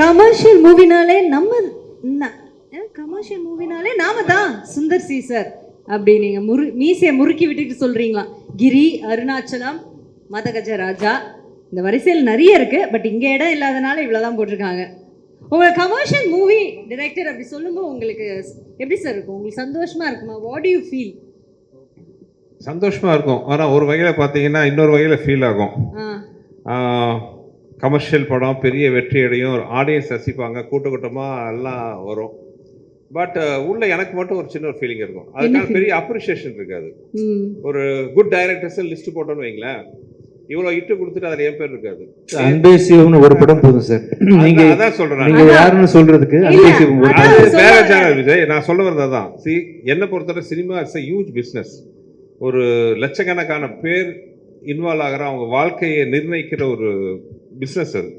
Commercial மூவினாலே நம்ம commercial மூவினாலே நாம தான் சுந்தர் சி சார். அப்படி நீங்க முரு மீசையை முறுக்கி விட்டுட்டு சொல்றீங்களா? கிரி அருணாச்சலம் மதகஜ ராஜா இந்த வரிசையில் நிறைய இருக்கு பட் இங்க இடம் இல்லாதனால இவ்வளவுதான் போட்டிருக்காங்க. உங்க கமர்ஷியல் மூவி டைரக்டர் அப்படி சொல்லும்போது உங்களுக்கு எப்படி சார் இருக்கும்? உங்களுக்கு சந்தோஷமா இருக்குமா? வாட் யூ ஃபீல் சந்தோஷமா இருக்கும். ஆனால் ஒரு வகையில் பார்த்தீங்கன்னா இன்னொரு வகையில் ஃபீல் ஆகும். கமர்ஷியல் படம் பெரிய வெற்றி அடையும் ஒரு ஆடியன்ஸ் ரசிப்பாங்க கூட்ட கூட்டமாக எல்லாம் வரும். பட் உள்ள எனக்கு மட்டும் ஒரு சின்ன ஒரு ஃபீலிங் இருக்கும். அதுக்கான பெரிய அப்ரிஷியேஷன் இருக்காது. ஒரு குட் டைரக்டர்ஸ் லிஸ்ட் போட்டோன்னு வைங்களேன் இவ்வளோ இட்டு கொடுத்துட்டு அதில் என் பேர் இருக்காது. அன்பே சிவம்னு ஒரு படம் போதும் சார். நீங்க அதான் சொல்றேன். நீங்க யாருன்னு சொல்றதுக்கு அன்பே சிவம் ஒரு படம் வேற. சேனல் விஜய். நான் சொல்ல வர்றது அதான். சி என்னை பொறுத்தவரை cinema it's a huge business ஒரு லட்சக்கணக்கான பேர் இன்வால்வ் ஆகிற அவங்க வாழ்க்கையை நிர்ணயிக்கிற ஒரு பிஸ்னஸ் அது.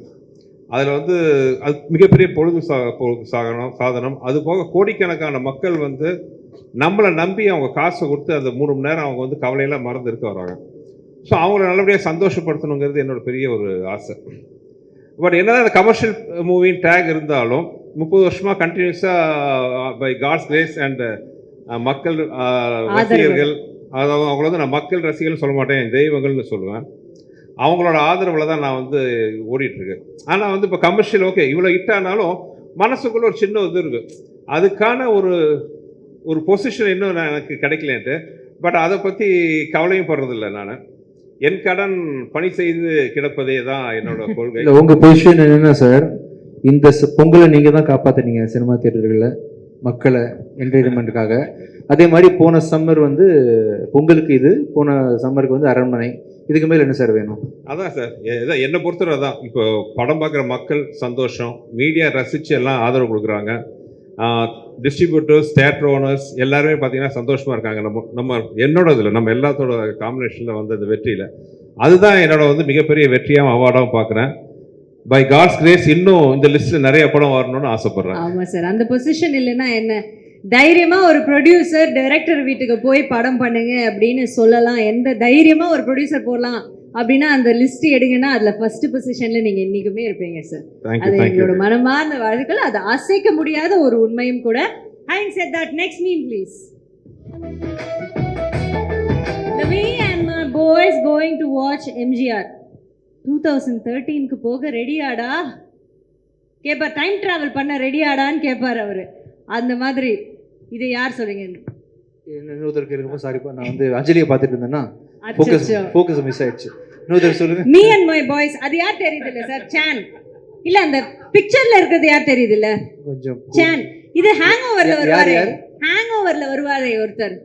அதில் வந்து அது மிகப்பெரிய பொழுது சா பொழுது சாகனம் சாதனம். அது போக கோடிக்கணக்கான மக்கள் வந்து நம்மளை நம்பி அவங்க காசை கொடுத்து அந்த மூணு மணி நேரம் அவங்க வந்து கவலையெல்லாம் மறந்து இருக்க வராங்க. ஸோ அவங்கள நல்லபடியாக சந்தோஷப்படுத்தணுங்கிறது என்னோட பெரிய ஒரு ஆசை. பட் என்னதான் அந்த கமர்ஷியல் மூவின் டேக் இருந்தாலும் முப்பது வருஷமா கண்டினியூஸாக பை காட்ஸ் கிரேஸ் அண்ட் மக்கள் uh, ரசிகர்கள் அதாவது அவங்கள வந்து நான் மக்கள் ரசிகர்கள் சொல்ல மாட்டேன் தெய்வங்கள்னு சொல்லுவேன். அவங்களோட ஆதரவில் தான் நான் வந்து ஓடிட்டு இருக்கேன் ஆனால் வந்து இப்போ கமர்ஷியல் ஓகே இவ்வளோ ஹிட் ஆனாலும் மனசுக்குள்ள ஒரு சின்ன இது இருக்கு. அதுக்கான ஒரு ஒரு பொசிஷன் இன்னும் நான் எனக்கு கிடைக்கலன்ட்டு. பட் அதை பற்றி கவலையும் படுறதில்ல நான். என் கடன் பணி செய்து கிடப்பதே தான் என்னோட கொள்கை. இல்ல உங்க பொசிஷன் என்னன்னா சார் இந்த பொங்கலை நீங்க தான் காப்பாத்துனீங்க சினிமா தியேட்டர்களில் மக்களை என்டர்டைன்மெண்ட்டுக்காக அதே மாதிரி போன சம்மர் வந்து பொங்கலுக்கு இது போன சம்மருக்கு வந்து அரண்மனை. இதுக்கு மேலே என்ன சார் வேணும்? அதான் சார் எ- இதான் என்னை பொறுத்தவரை தான் இப்போ படம் பார்க்குற மக்கள் சந்தோஷம். மீடியா ரசித்து எல்லாம் ஆதரவு கொடுக்குறாங்க. டிஸ்ட்ரிபியூட்டர்ஸ் தேட்டர் ஓனர்ஸ் எல்லாருமே பார்த்தீங்கன்னா சந்தோஷமாக இருக்காங்க. நம்ம நம்ம என்னோட இதில் நம்ம எல்லாத்தோட காம்பினேஷனில் வந்த இந்த வெற்றியில். அதுதான் என்னோட வந்து மிகப்பெரிய வெற்றியாகவும் அவார்டாகவும் பார்க்குறேன். பை காட்ஸ் கிரேஸ் இன்னும் இந்த லிஸ்ட்டில் நிறைய படம் வரணும்னு ஆசைப்பட்றேன். ஆமா சார் அந்த பொசிஷன் இல்லைன்னா என்ன? தைரியமா ஒரு ப்ரொடியூசர் டைரக்டர் வீட்டுக்கு போய் படம் பண்ணுங்க அப்படின்னு சொல்லலாம். எந்த தைரியமா ஒரு ப்ரொடியூசர் போடலாம் அப்படின்னா அந்த லிஸ்ட் எடுங்கன்னா அதுல ஃபர்ஸ்ட் பொசிஷன்ல நீங்க என்னைக்குமே இருப்பீங்க சார் அது எங்களோட மனமார்ந்த வாழ்த்துக்கள். அது அசைக்க முடியாத ஒரு உண்மையும் கூட. Hang set that next mean please The way and my boys going to watch MGR 2013க்கு போக ரெடியாடா கேட்பார் டைம் டிராவல் பண்ண ரெடியாடான்னு கேட்பார் அவரு. அந்த மாதிரி. இதை யார் சொல்றீங்க இன்னொருத்தருக்கு ரொம்ப சாரிப்பா நான் வந்து அஞ்சலியை பார்த்துட்டு இருந்தேன்னா ஃபோக்கஸ் மிஸ் ஆயிடுச்சு. இன்னொருத்தர் சொல்லுங்க. மீ அண்ட் மை பாய்ஸ் அது யார் தெரியுது இல்ல சார்? சான் இல்ல அந்த பிக்சர்ல இருக்கிறது யார் தெரியுது இல்ல கொஞ்சம் சான் இது ஹேங் ஓவர்ல வருவாரே? ஹேங் ஓவர்ல வருவாரே ஒருத்தர்.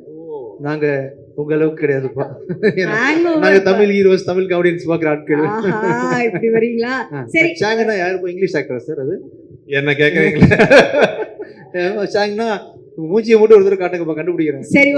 நாங்க உங்க அளவுக்கு கிடையாதுப்பா நாங்க தமிழ் ஹீரோஸ் தமிழ் ஆடியன்ஸ் பாக்குற ஆட்கள். இப்படி வரீங்களா? சரி. சாங்னா யாரு? இங்கிலீஷ் ஆக்டர் சார் அது? என்ன கேட்குறீங்களா சாங்னா மூஞ்சியை மட்டும் ஒரு தடவை காட்டுங்கப்பா கண்டுபிடிக்கிறேன். சரி